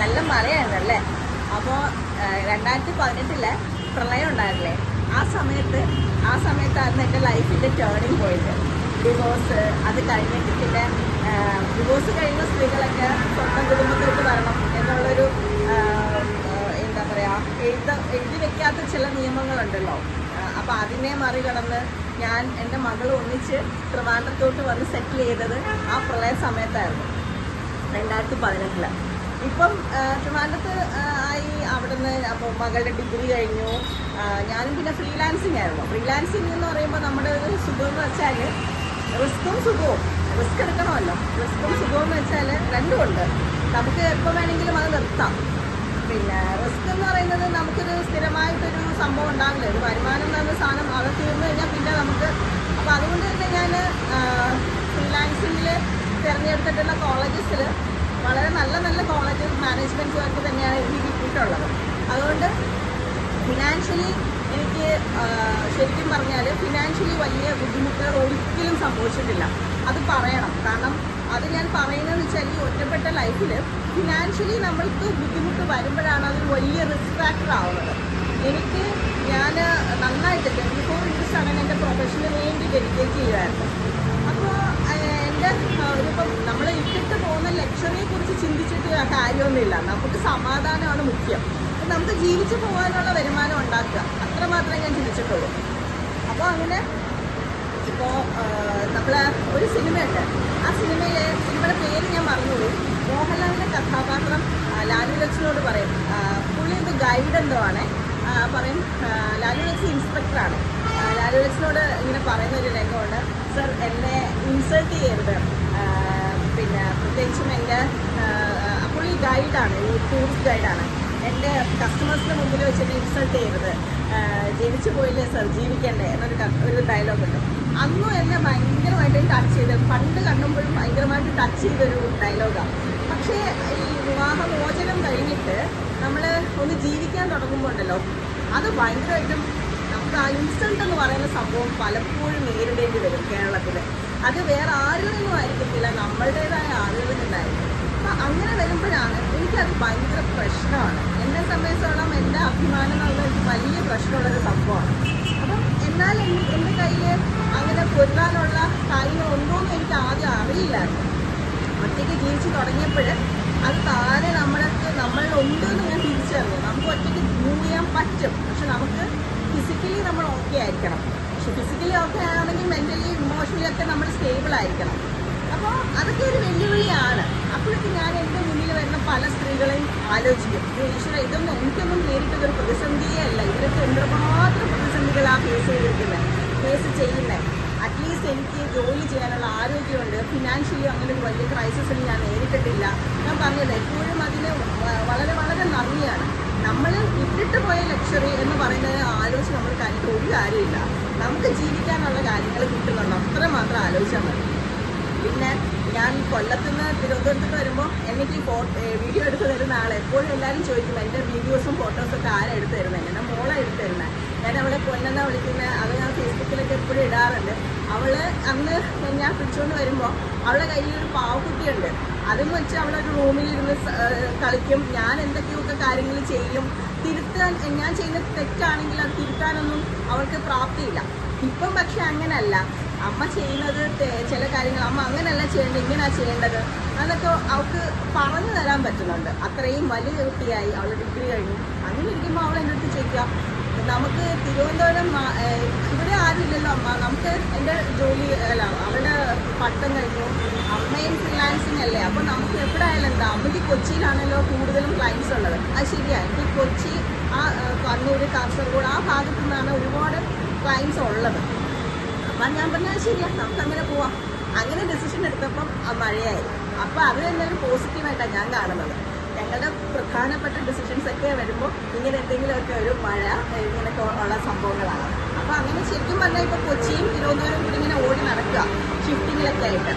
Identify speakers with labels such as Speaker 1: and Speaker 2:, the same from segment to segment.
Speaker 1: നല്ല മഴയായിരുന്നു അല്ലേ അപ്പോൾ രണ്ടായിരത്തി പതിനെട്ടിൽ പ്രളയം ഉണ്ടായിരുന്നില്ലേ? ആ സമയത്ത് ആ സമയത്തായിരുന്നു എന്റെ ലൈഫിന്റെ ടേണിങ് പോയിന്റ് ഡിവോഴ്സ് അത് കഴിഞ്ഞിട്ട് പിന്നെ ഡിവോഴ്സ് കഴിയുന്ന സ്ത്രീകളൊക്കെ സ്വന്തം കുടുംബത്തിലേക്ക് വരണം എന്നുള്ളൊരു എന്താ പറയുക എഴുത എഴുതി വെക്കാത്ത ചില നിയമങ്ങളുണ്ടല്ലോ. അപ്പോൾ അതിനെ മറികടന്ന് ഞാൻ എന്റെ മകൾ ഒന്നിച്ച് ട്രിവാൻഡ്രത്തോട്ട് വന്ന് സെറ്റിൽ ചെയ്തത് ആ പ്രളയ സമയത്തായിരുന്നു രണ്ടായിരത്തി പതിനെട്ടിൽ ഇപ്പം ആ, ട്രിവാൻഡ്രത്ത് ആയി അവിടുന്ന് അപ്പോൾ മകളുടെ ഡിഗ്രി കഴിഞ്ഞു. ഞാനും പിന്നെ ഫ്രീലാൻസിങ് ആയിരുന്നു. ഫ്രീലാൻസിങ് എന്ന് പറയുമ്പോൾ നമ്മുടെ ഒരു സുഖം എന്ന് വെച്ചാൽ റിസ്ക്കും സുഖവും. റിസ്ക് എടുക്കണമല്ലോ. റിസ്ക്കും സുഖവും എന്ന് വെച്ചാൽ രണ്ടുമുണ്ട് നമുക്ക് എപ്പോൾ വേണമെങ്കിലും അത് നിർത്താം. പിന്നെ റിസ്ക് എന്ന് പറയുന്നത് നമുക്കൊരു സ്ഥിരമായിട്ടൊരു സംഭവം ഉണ്ടാകില്ല ഒരു വരുമാനം എന്ന് പറയുന്ന സാധനം അത് തീർന്നു കഴിഞ്ഞാൽ പിന്നെ നമുക്ക് അപ്പോൾ അതുകൊണ്ട് തന്നെ ഞാൻ ഫ്രീലാൻസിങ്ങിൽ തിരഞ്ഞെടുത്തിട്ടുള്ള കോളേജസിൽ വളരെ നല്ല നല്ല കോളേജ് മാനേജ്മെന്റ് വർക്ക് തന്നെയാണ് എനിക്ക് കിട്ടിയിട്ടുള്ളത്. അതുകൊണ്ട് ഫിനാൻഷ്യലി എനിക്ക് ശരിക്കും പറഞ്ഞാൽ ഫിനാൻഷ്യലി വലിയ ബുദ്ധിമുട്ടുകൾ ഒരിക്കലും സംഭവിച്ചിട്ടില്ല. അത് പറയണം. കാരണം അത് ഞാൻ പറയുന്നതെന്ന് വെച്ചാൽ ഈ ഒറ്റപ്പെട്ട ലൈഫിൽ ഫിനാൻഷ്യലി നമ്മൾക്ക് ബുദ്ധിമുട്ട് വരുമ്പോഴാണ് അത് വലിയ റിസ്ക് ഫാക്ടർ ആവുന്നത്. എനിക്ക് ഞാൻ നന്നായിട്ട് ട്വന്റി ഫോർ ഇയേഴ്സ് ആണ് എന്റെ പ്രൊഫഷന് വേണ്ടി ഡെഡിക്കേറ്റ് ചെയ്യുമായിരുന്നു അപ്പോൾ നമ്മൾ ഇട്ടിട്ട് പോകുന്ന ലക്ഷറിയെ കുറിച്ച് ചിന്തിച്ചിട്ട് കാര്യമൊന്നുമില്ല. നമുക്ക് സമാധാനമാണ് മുഖ്യം. നമുക്ക് ജീവിച്ചു പോകാനുള്ള വരുമാനം ഉണ്ടാക്കുക. അത്ര മാത്രമേ ഞാൻ ചിന്തിച്ചിട്ടുള്ളൂ. അപ്പോൾ അങ്ങനെ ഇപ്പോൾ നമ്മൾ ഒരു സിനിമയുണ്ട്. ആ സിനിമയിലെ സിനിമയുടെ പേര് ഞാൻ മറന്നുപോയി. മോഹൻലാലിന്റെ കഥാപാത്രം ലാലു ലക്ഷ്മണോട് പറയും. പുള്ളി ഇത് ഗൈഡ് എന്തോ ആണ് പറയും ലാലു ലക്ഷ്മി ഇൻസ്പെക്ടറാണ്. ലാലു ലക്ഷ്മണോട് ഇങ്ങനെ പറയുന്ന ഒരു രംഗമുണ്ട്. സർ എന്നെ ഇൻസൾട്ട് ചെയ്യരുത്. പിന്നെ പ്രത്യേകിച്ചും എന്റെ അപ്പോൾ ഈ പുള്ളി ഗൈഡാണ് ടൂറിസ്റ്റ് ഗൈഡാണ് എന്റെ കസ്റ്റമേഴ്സിന് മുമ്പിൽ വെച്ചിട്ട് ഇൻസൾട്ട് ചെയ്യരുത്. ജനിച്ചു പോയില്ലേ സർ ജീവിക്കണ്ടേ എന്നൊരു ഒരു ഡയലോഗ് ഉണ്ട്. അന്നും എന്നെ ഭയങ്കരമായിട്ട് ടച്ച് ചെയ്ത് പണ്ട് കണ്ടുമ്പോഴും ഭയങ്കരമായിട്ട് ടച്ച് ചെയ്തൊരു ഡയലോഗാണ് പക്ഷേ ഈ വിവാഹമോചനം കഴിഞ്ഞിട്ട് നമ്മൾ ഒന്ന് ജീവിക്കാൻ തുടങ്ങുമ്പോൾ ഉണ്ടല്ലോ അത് ഭയങ്കരമായിട്ടും നമുക്ക് ആ ഇൻസൾട്ട് എന്ന് പറയുന്ന സംഭവം പലപ്പോഴും നേരിടേണ്ടി വരും കേരളത്തിൽ അത് വേറെ ആരിൽ നിന്നും ആയിരിക്കത്തില്ല നമ്മളുടേതായ ആളുകളിൽ നിന്നായിരിക്കും അപ്പം അങ്ങനെ വരുമ്പോഴാണ് എനിക്കത് ഭയങ്കര പ്രശ്നമാണ്. എന്നെ സംബന്ധിച്ചോളം എന്റെ അഭിമാനം എന്നുള്ളത് വലിയ പ്രശ്നമുള്ളൊരു സംഭവമാണ്. അപ്പം എന്നാൽ എൻ- എന്റെ കയ്യിൽ അങ്ങനെ പൊരുതാനുള്ള കാര്യങ്ങളുണ്ടോയെന്ന് എനിക്ക് ആദ്യം അറിയില്ലായിരുന്നു. ഒറ്റയ്ക്ക് ജീവിച്ച് തുടങ്ങിയപ്പോൾ അത് താരെ നമ്മൾക്ക് നമ്മളിൽ എന്ന് ഞാൻ തിരിച്ചറിഞ്ഞു. നമുക്ക് ഒറ്റയ്ക്ക് മൂവ് ചെയ്യാൻ പറ്റും. പക്ഷെ നമുക്ക് ഫിസിക്കലി നമ്മൾ ഓക്കെ ആയിരിക്കണം. പക്ഷെ ഫിസിക്കലി ഓക്കെ ആണെങ്കിൽ മെന്റലി ഇമോഷണലി ഒക്കെ നമ്മൾ സ്റ്റേബിൾ ആയിരിക്കണം. അപ്പോൾ അതൊക്കെ ഒരു വെല്ലുവിളിയാണ്. അപ്പോഴൊക്കെ ഞാൻ എന്റെ മുന്നിൽ വരുന്ന പല സ്ത്രീകളെയും ആലോചിക്കും. "ഇത് ഈശ്വര ഇതൊന്നും എനിക്കൊന്നും നേരിട്ടതൊരു പ്രതിസന്ധിയേ അല്ല. മാത്രം എന്തുമാത്രം പ്രതിസന്ധികളാണ് ഫേസ് ചെയ്തിരിക്കുന്നത് ഫേസ് ചെയ്യുന്നത് അറ്റ്ലീസ്റ്റ് എനിക്ക് ജോലി ചെയ്യാനുള്ള ആരോഗ്യമുണ്ട്. ഫിനാൻഷ്യലി അങ്ങനെ ഒരു വലിയ ക്രൈസിസിൽ ഞാൻ നേരിട്ടിട്ടില്ല. ഞാൻ പറഞ്ഞത് എപ്പോഴും അതിന് വളരെ വളരെ നന്ദിയാണ്. നമ്മൾ വിട്ടിട്ട് പോയ ലക്ഷറി എന്ന് പറയുന്നത് ആലോചിച്ച് നമ്മൾ കാര്യത്തിൽ ഒരു കാര്യമില്ല. നമുക്ക് ജീവിക്കാനുള്ള കാര്യങ്ങൾ കിട്ടുന്നുണ്ട്. അത്ര മാത്രം ആലോചിച്ചാൽ മതി. പിന്നെ ഞാൻ കൊല്ലത്തുനിന്ന് തിരുവനന്തപുരത്ത് വരുമ്പോൾ എനിക്ക് വീഡിയോ എടുത്ത് തരുന്ന ആൾ എപ്പോഴും എല്ലാവരും ചോദിക്കും എന്റെ വീഡിയോസും ഫോട്ടോസും ഒക്കെ ആരാ എടുത്ത് തരുന്നത് എന്റെ മോളെ എടുത്ത് തരുന്നത് ഞാൻ അവളെ പൊന്നെന്ന വിളിക്കുന്ന. അത് ഞാൻ ഫേസ്ബുക്കിലൊക്കെ എപ്പോഴും ഇടാറുണ്ട്. അവൾ അന്ന് ഞാൻ പിടിച്ചുകൊണ്ട് വരുമ്പോൾ അവളുടെ കയ്യിൽ ഒരു പാവക്കുട്ടിയുണ്ട്. അതെന്ന് വെച്ച് അവളൊരു റൂമിലിരുന്ന് കളിക്കും. ഞാൻ എന്തൊക്കെയൊക്കെ കാര്യങ്ങൾ ചെയ്യും? തിരുത്താൻ ഞാൻ ചെയ്യുന്ന തെറ്റാണെങ്കിൽ അത് തിരുത്താനൊന്നും അവൾക്ക് പ്രാപ്തിയില്ല. ഇപ്പം പക്ഷെ അങ്ങനല്ല. അമ്മ ചെയ്യുന്നത് ചില കാര്യങ്ങൾ അമ്മ അങ്ങനെയല്ല ചെയ്യേണ്ടത് ഇങ്ങനെയാണ് ചെയ്യേണ്ടത്. അതൊക്കെ അവൾക്ക് പറഞ്ഞു തരാൻ പറ്റുന്നുണ്ട്. അത്രയും വലിയ കുട്ടിയായി അവൾ ഡിഗ്രി കഴിഞ്ഞു. അങ്ങനെ ഇരിക്കുമ്പോൾ അവൾ എന്റെ അടുത്ത് നമുക്ക് തിരുവനന്തപുരം ഇവിടെ ആരുമില്ലല്ലോ അമ്മ? നമുക്ക് എന്റെ ജോലി അല്ല അവളുടെ പഠിത്തം കഴിഞ്ഞു. അമ്മയും ഫ്രീലാൻസിങ് അല്ലേ? അപ്പോൾ നമുക്ക് എവിടെ ആയാലും എന്താ? അമ്മയ്ക്ക് കൊച്ചിയിലാണല്ലോ കൂടുതലും ക്ലയൻസ് ഉള്ളത്. അത് ശരിയാണ് എനിക്ക് കൊച്ചി ആ കണ്ണൂർ കാസർഗോഡ് ആ ഭാഗത്തു നിന്നാണ് ഒരുപാട് ക്ലയൻസ് ഉള്ളത്. അപ്പം ഞാൻ പറഞ്ഞാൽ ശരിയാ. നമുക്ക് അങ്ങനെ പോവാം. അങ്ങനെ ഡെസിഷൻ എടുത്തപ്പം മഴയായി. അപ്പോൾ അത് തന്നെ ഒരു പോസിറ്റീവായിട്ടാണ് ഞാൻ കാണുന്നത്. ഞങ്ങളുടെ പ്രധാനപ്പെട്ട ഡിസിഷൻസ് ഒക്കെ വരുമ്പോൾ ഇങ്ങനെ എന്തെങ്കിലുമൊക്കെ ഒരു മഴ ഇങ്ങനെയൊക്കെ ഉള്ള സംഭവങ്ങളാണ്. അപ്പം അങ്ങനെ ശരിക്കും പറഞ്ഞാൽ ഇപ്പൊ കൊച്ചിയും തിരുവനന്തപുരം കൂടി ഇങ്ങനെ ഓടി നടക്കുക ഷിഫ്റ്റിങ്ങിലൊക്കെ ആയിട്ട്.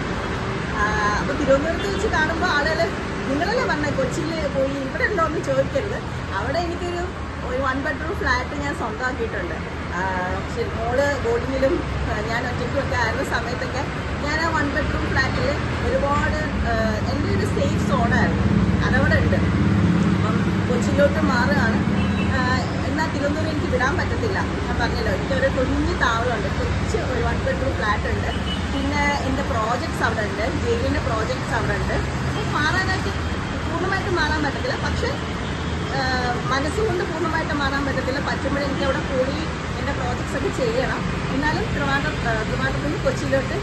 Speaker 1: അപ്പൊ തിരുവനന്തപുരത്ത് വെച്ച് കാണുമ്പോൾ ആളുകൾ നിങ്ങളല്ലേ പറഞ്ഞ കൊച്ചിയിൽ പോയി ഇവിടെ ഉണ്ടോ എന്ന് ചോദിക്കരുത്. അവിടെ എനിക്കൊരു ഒരു വൺ ബെഡ്റൂം ഫ്ലാറ്റ് ഞാൻ സ്വന്തമാക്കിയിട്ടുണ്ട്. മോൾ ബോർഡിങ്ങിലും ഞാൻ ഒറ്റയ്ക്കും ഒക്കെ ആയിരുന്ന സമയത്തൊക്കെ ഞാൻ ആ വൺ ബെഡ്റൂം ഫ്ലാറ്റിൽ ഒരുപാട് എന്റെ ഒരു സേഫ് സോണായിരുന്നു അതവിടെ ഉണ്ട് അപ്പം കൊച്ചിയിലോട്ട് മാറുകയാണ്. എന്നാൽ തിരുവനന്തപുരം എനിക്ക് വിടാൻ പറ്റത്തില്ല. ഞാൻ പറഞ്ഞല്ലോ എനിക്ക് ഒരു കുഞ്ഞു താവളമുണ്ട് കൊച്ച് ഒരു വൺ ബെഡ്റൂം ഫ്ലാറ്റ് ഉണ്ട്. പിന്നെ എന്റെ പ്രോജക്ട്സ് അവിടെ ഉണ്ട് ജയിലിന്റെ പ്രോജക്ട്സ് അവിടെ ഉണ്ട്. അപ്പോൾ മാറാനായിട്ട് പൂർണമായിട്ട് മാറാൻ പറ്റത്തില്ല. പക്ഷേ മനസ്സുകൊണ്ട് പൂർണമായിട്ട് മാറാൻ പറ്റത്തില്ല. പറ്റുമ്പോഴേ എനിക്ക് അവിടെ കൂടി എന്റെ പ്രോജക്ട്സ് ഒക്കെ ചെയ്യണം. എന്നാലും ട്രിവാൻഡ്രം ട്രിവാൻഡ്രത്തിൽ നിന്ന് കൊച്ചിയിലോട്ട്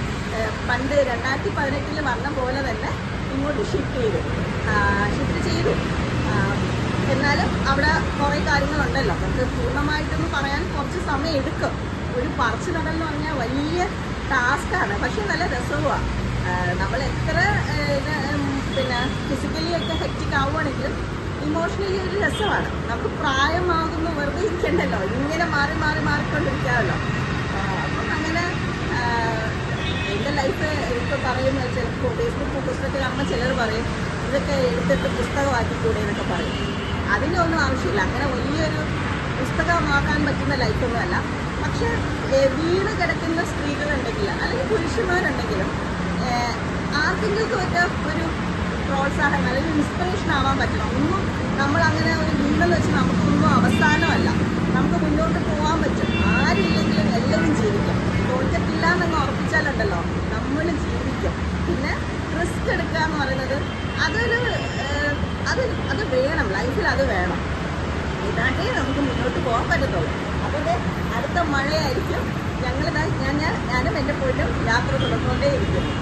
Speaker 1: പണ്ട് രണ്ടായിരത്തി പതിനെട്ടിൽ വന്ന പോലെ തന്നെ ഇങ്ങോട്ട് ഷിഫ്റ്റ് ചെയ്തു. ഷിഫ്റ്റ് ചെയ്തു. എന്നാലും അവിടെ കുറേ കാര്യങ്ങളുണ്ടല്ലോ. നമുക്ക് പൂർണമായിട്ടൊന്ന് പറയാൻ കുറച്ച് സമയം എടുക്കും. ഒരു പറിച്ചു നടൽ എന്ന് പറഞ്ഞാൽ വലിയ ടാസ്ക്കാണ് പക്ഷെ നല്ല രസവുമാണ് നമ്മൾ എത്ര പിന്നെ ഫിസിക്കലി ഒക്കെ ഹെക്റ്റിക് ആവുകയാണെങ്കിലും ഇമോഷണലി ഒരു രസമാണ്. നമുക്ക് പ്രായമാകുന്ന വെറുതെ ഇരിക്കണ്ടല്ലോ. ഇങ്ങനെ മാറി മാറി മാറിക്കൊണ്ടിരിക്കാമല്ലോ. അപ്പം അങ്ങനെ എന്റെ ലൈഫ് ഇപ്പോൾ പറയുന്ന ചിലപ്പോൾ ഫേസ്ബുക്ക് ഫോട്ടോസിലൊക്കെ കാണുമ്പോൾ ചിലർ പറയും ഇതൊക്കെ എടുത്തിട്ട് പുസ്തകമാക്കിക്കൂടെ എന്നൊക്കെ പറയും. അതിന്റെ ഒന്നും ആവശ്യമില്ല. അങ്ങനെ വലിയൊരു പുസ്തകമാക്കാൻ പറ്റുന്ന ലൈഫൊന്നുമല്ല പക്ഷെ വീണ് കിടക്കുന്ന സ്ത്രീകളുണ്ടെങ്കിൽ അല്ലെങ്കിൽ പുരുഷന്മാരുണ്ടെങ്കിലും ആർക്കെങ്കിലും ഒക്കെ ഒരു പ്രോത്സാഹനം അല്ലെങ്കിൽ ഇൻസ്പിറേഷൻ ആവാൻ പറ്റണം ഒന്നും നമ്മൾ അങ്ങനെ ഒരു വീണെന്ന് വെച്ച് നമുക്കൊന്നും അവസാനമല്ല. നമുക്ക് മുന്നോട്ട് പോകാൻ പറ്റും. ആരില്ലെങ്കിലും എല്ലാവരും ജീവിക്കും. തോൽക്കത്തില്ല എന്നങ്ങ് ഉറപ്പിച്ചാലുണ്ടല്ലോ നമ്മൾ ജീവിക്കും. പിന്നെ റിസ്ക് എടുക്കുക എന്ന് പറയുന്നത് അതൊരു അത് അത് വേണം ലൈഫിൽ അത് വേണം. ഇതാണ്ടേ നമുക്ക് മുന്നോട്ട് പോകാൻ പറ്റത്തുള്ളൂ. അപ്പോൾ അടുത്ത മഴയായിരിക്കും. ഞങ്ങളിതാ ഞാൻ ഞാനും എന്റെ പൊന്നും യാത്ര തുടർന്നുകൊണ്ടേയിരിക്കും.